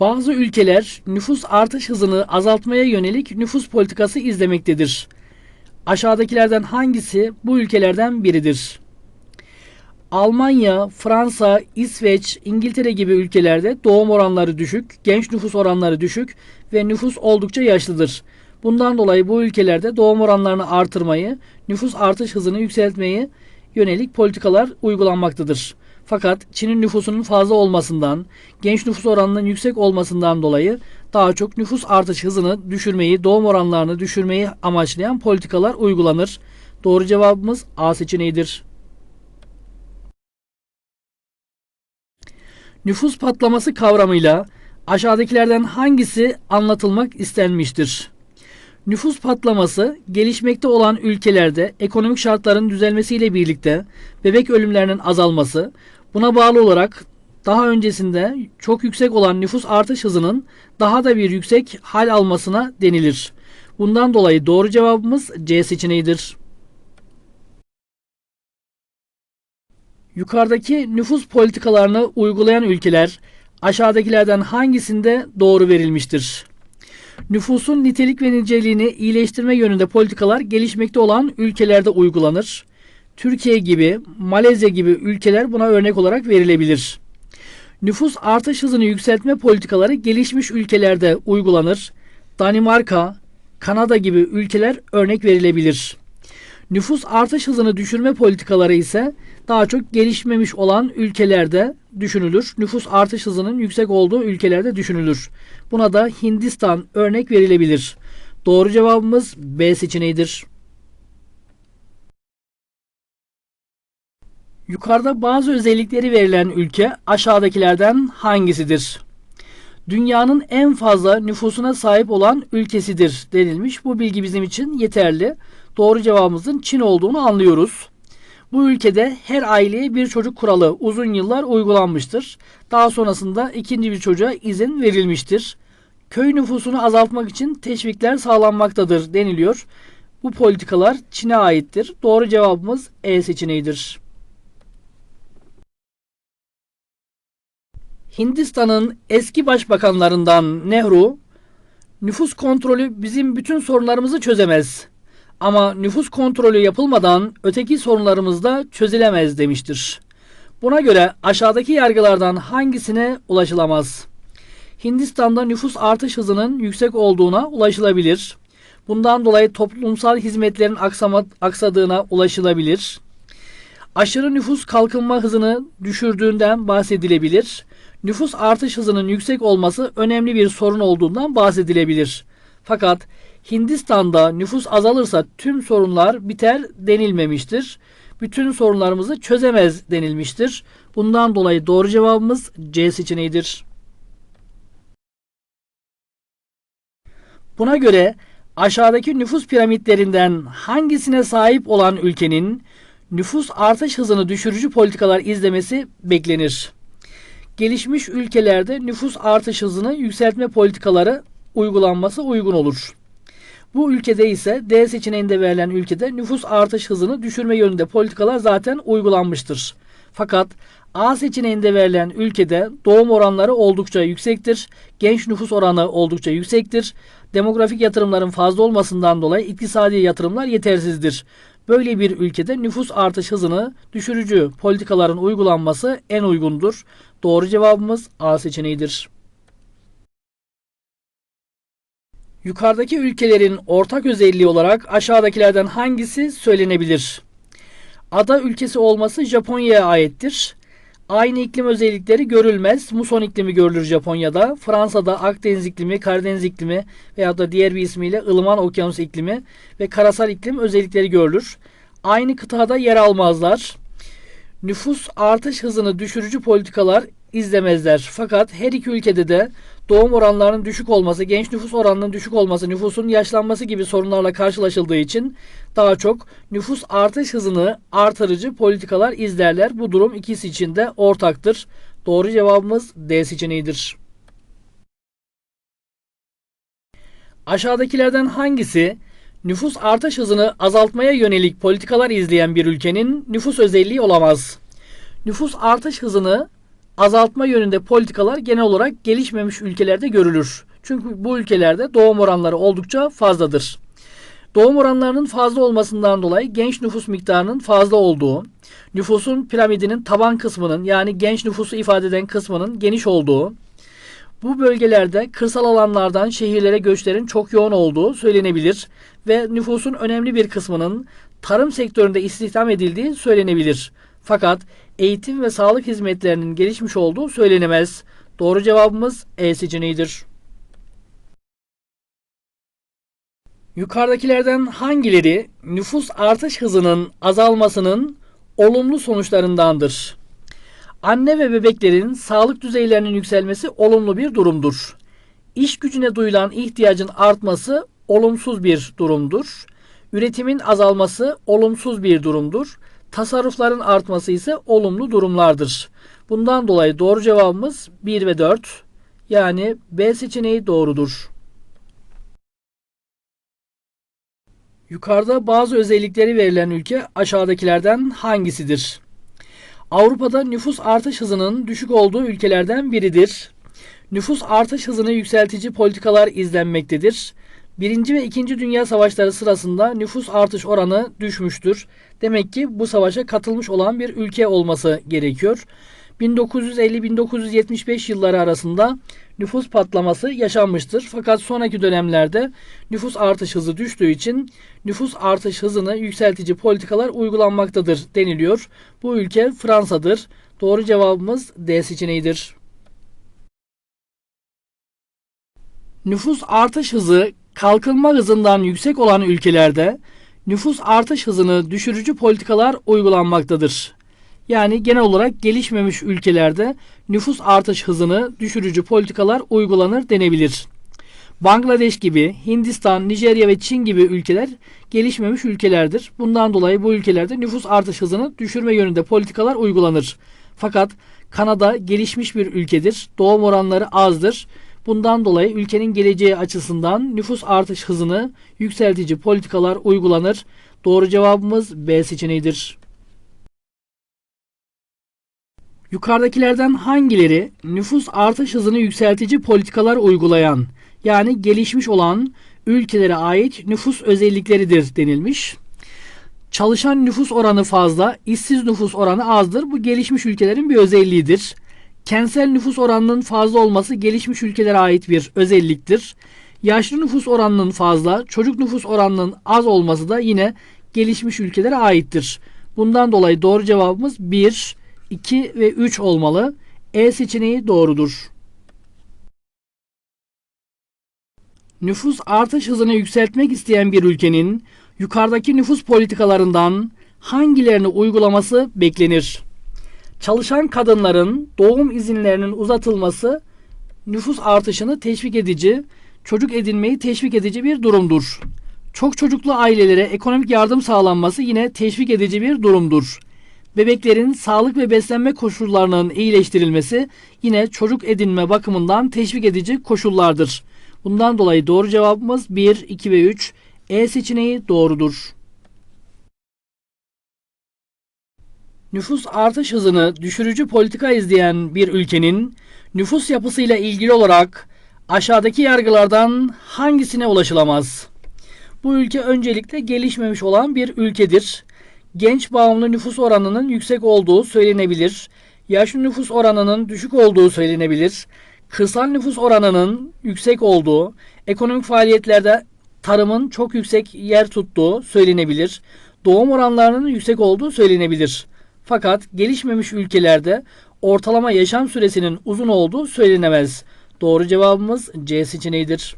Bazı ülkeler nüfus artış hızını azaltmaya yönelik nüfus politikası izlemektedir. Aşağıdakilerden hangisi bu ülkelerden biridir? Almanya, Fransa, İsveç, İngiltere gibi ülkelerde doğum oranları düşük, genç nüfus oranları düşük ve nüfus oldukça yaşlıdır. Bundan dolayı bu ülkelerde doğum oranlarını artırmayı, nüfus artış hızını yükseltmeyi yönelik politikalar uygulanmaktadır. Fakat Çin'in nüfusunun fazla olmasından, genç nüfus oranının yüksek olmasından dolayı daha çok nüfus artış hızını düşürmeyi, doğum oranlarını düşürmeyi amaçlayan politikalar uygulanır. Doğru cevabımız A seçeneğidir. Nüfus patlaması kavramıyla aşağıdakilerden hangisi anlatılmak istenmiştir? Nüfus patlaması gelişmekte olan ülkelerde ekonomik şartların düzelmesiyle birlikte bebek ölümlerinin azalması, buna bağlı olarak daha öncesinde çok yüksek olan nüfus artış hızının daha da bir yüksek hal almasına denilir. Bundan dolayı doğru cevabımız C seçeneğidir. Yukarıdaki nüfus politikalarını uygulayan ülkeler aşağıdakilerden hangisinde doğru verilmiştir? Nüfusun nitelik ve niceliğini iyileştirme yönünde politikalar gelişmekte olan ülkelerde uygulanır. Türkiye gibi, Malezya gibi ülkeler buna örnek olarak verilebilir. Nüfus artış hızını yükseltme politikaları gelişmiş ülkelerde uygulanır. Danimarka, Kanada gibi ülkeler örnek verilebilir. Nüfus artış hızını düşürme politikaları ise daha çok gelişmemiş olan ülkelerde düşünülür. Nüfus artış hızının yüksek olduğu ülkelerde düşünülür. Buna da Hindistan örnek verilebilir. Doğru cevabımız B seçeneğidir. Yukarıda bazı özellikleri verilen ülke aşağıdakilerden hangisidir? Dünyanın en fazla nüfusuna sahip olan ülkesidir denilmiş. Bu bilgi bizim için yeterli. Doğru cevabımızın Çin olduğunu anlıyoruz. Bu ülkede her aileye bir çocuk kuralı uzun yıllar uygulanmıştır. Daha sonrasında ikinci bir çocuğa izin verilmiştir. Köy nüfusunu azaltmak için teşvikler sağlanmaktadır deniliyor. Bu politikalar Çin'e aittir. Doğru cevabımız E seçeneğidir. Hindistan'ın eski başbakanlarından Nehru, nüfus kontrolü bizim bütün sorunlarımızı çözemez. Ama nüfus kontrolü yapılmadan öteki sorunlarımız da çözülemez demiştir. Buna göre aşağıdaki yargılardan hangisine ulaşılamaz? Hindistan'da nüfus artış hızının yüksek olduğuna ulaşılabilir. Bundan dolayı toplumsal hizmetlerin aksama, aksadığına ulaşılabilir. Aşırı nüfus kalkınma hızını düşürdüğünden bahsedilebilir. Nüfus artış hızının yüksek olması önemli bir sorun olduğundan bahsedilebilir. Fakat Hindistan'da nüfus azalırsa tüm sorunlar biter denilmemiştir. Bütün sorunlarımızı çözemez denilmiştir. Bundan dolayı doğru cevabımız C seçeneğidir. Buna göre aşağıdaki nüfus piramitlerinden hangisine sahip olan ülkenin nüfus artış hızını düşürücü politikalar izlemesi beklenir? Gelişmiş ülkelerde nüfus artış hızını yükseltme politikaları uygulanması uygun olur. Bu ülkede ise D seçeneğinde verilen ülkede nüfus artış hızını düşürme yönünde politikalar zaten uygulanmıştır. Fakat A seçeneğinde verilen ülkede doğum oranları oldukça yüksektir. Genç nüfus oranı oldukça yüksektir. Demografik yatırımların fazla olmasından dolayı iktisadi yatırımlar yetersizdir. Böyle bir ülkede nüfus artış hızını düşürücü politikaların uygulanması en uygundur. Doğru cevabımız A seçeneğidir. Yukarıdaki ülkelerin ortak özelliği olarak aşağıdakilerden hangisi söylenebilir? Ada ülkesi olması Japonya'ya aittir. Aynı iklim özellikleri görülmez. Muson iklimi görülür Japonya'da. Fransa'da Akdeniz iklimi, Karadeniz iklimi veya da diğer bir ismiyle ılıman okyanus iklimi ve karasal iklim özellikleri görülür. Aynı kıtada yer almazlar. Nüfus artış hızını düşürücü politikalar izlemezler. Fakat her iki ülkede de doğum oranlarının düşük olması, genç nüfus oranının düşük olması, nüfusun yaşlanması gibi sorunlarla karşılaşıldığı için daha çok nüfus artış hızını artırıcı politikalar izlerler. Bu durum ikisi için de ortaktır. Doğru cevabımız D seçeneğidir. Aşağıdakilerden hangisi nüfus artış hızını azaltmaya yönelik politikalar izleyen bir ülkenin nüfus özelliği olamaz? Nüfus artış hızını azaltma yönünde politikalar genel olarak gelişmemiş ülkelerde görülür. Çünkü bu ülkelerde doğum oranları oldukça fazladır. Doğum oranlarının fazla olmasından dolayı genç nüfus miktarının fazla olduğu, nüfusun piramidinin taban kısmının yani genç nüfusu ifade eden kısmının geniş olduğu, bu bölgelerde kırsal alanlardan şehirlere göçlerin çok yoğun olduğu söylenebilir ve nüfusun önemli bir kısmının tarım sektöründe istihdam edildiği söylenebilir. Fakat eğitim ve sağlık hizmetlerinin gelişmiş olduğu söylenemez. Doğru cevabımız E seçeneğidir. Yukarıdakilerden hangileri nüfus artış hızının azalmasının olumlu sonuçlarındandır? Anne ve bebeklerin sağlık düzeylerinin yükselmesi olumlu bir durumdur. İş gücüne duyulan ihtiyacın artması olumsuz bir durumdur. Üretimin azalması olumsuz bir durumdur. Tasarrufların artması ise olumlu durumlardır. Bundan dolayı doğru cevabımız 1 ve 4. Yani B seçeneği doğrudur. Yukarıda bazı özellikleri verilen ülke aşağıdakilerden hangisidir? Avrupa'da nüfus artış hızının düşük olduğu ülkelerden biridir. Nüfus artış hızını yükseltici politikalar izlenmektedir. Birinci ve İkinci Dünya Savaşları sırasında nüfus artış oranı düşmüştür. Demek ki bu savaşa katılmış olan bir ülke olması gerekiyor. 1950-1975 yılları arasında nüfus patlaması yaşanmıştır. Fakat sonraki dönemlerde nüfus artış hızı düştüğü için nüfus artış hızını yükseltici politikalar uygulanmaktadır deniliyor. Bu ülke Fransa'dır. Doğru cevabımız D seçeneğidir. Nüfus artış hızı kalkınma hızından yüksek olan ülkelerde nüfus artış hızını düşürücü politikalar uygulanmaktadır. Yani genel olarak gelişmemiş ülkelerde nüfus artış hızını düşürücü politikalar uygulanır denebilir. Bangladeş gibi, Hindistan, Nijerya ve Çin gibi ülkeler gelişmemiş ülkelerdir. Bundan dolayı bu ülkelerde nüfus artış hızını düşürme yönünde politikalar uygulanır. Fakat Kanada gelişmiş bir ülkedir. Doğum oranları azdır. Bundan dolayı ülkenin geleceği açısından nüfus artış hızını yükseltici politikalar uygulanır. Doğru cevabımız B seçeneğidir. Yukarıdakilerden hangileri nüfus artış hızını yükseltici politikalar uygulayan yani gelişmiş olan ülkelere ait nüfus özellikleridir denilmiş. Çalışan nüfus oranı fazla, işsiz nüfus oranı azdır. Bu gelişmiş ülkelerin bir özelliğidir. Kentsel nüfus oranının fazla olması gelişmiş ülkelere ait bir özelliktir. Yaşlı nüfus oranının fazla, çocuk nüfus oranının az olması da yine gelişmiş ülkelere aittir. Bundan dolayı doğru cevabımız 1, 2 ve 3 olmalı. E seçeneği doğrudur. Nüfus artış hızını yükseltmek isteyen bir ülkenin yukarıdaki nüfus politikalarından hangilerini uygulaması beklenir? Çalışan kadınların doğum izinlerinin uzatılması nüfus artışını teşvik edici, çocuk edinmeyi teşvik edici bir durumdur. Çok çocuklu ailelere ekonomik yardım sağlanması yine teşvik edici bir durumdur. Bebeklerin sağlık ve beslenme koşullarının iyileştirilmesi yine çocuk edinme bakımından teşvik edici koşullardır. Bundan dolayı doğru cevabımız 1, 2 ve 3. E seçeneği doğrudur. Nüfus artış hızını düşürücü politika izleyen bir ülkenin nüfus yapısıyla ilgili olarak aşağıdaki yargılardan hangisine ulaşılamaz? Bu ülke öncelikle gelişmemiş olan bir ülkedir. Genç bağımlı nüfus oranının yüksek olduğu söylenebilir. Yaşlı nüfus oranının düşük olduğu söylenebilir. Kırsal nüfus oranının yüksek olduğu, ekonomik faaliyetlerde tarımın çok yüksek yer tuttuğu söylenebilir. Doğum oranlarının yüksek olduğu söylenebilir. Fakat gelişmemiş ülkelerde ortalama yaşam süresinin uzun olduğu söylenemez. Doğru cevabımız C seçeneğidir.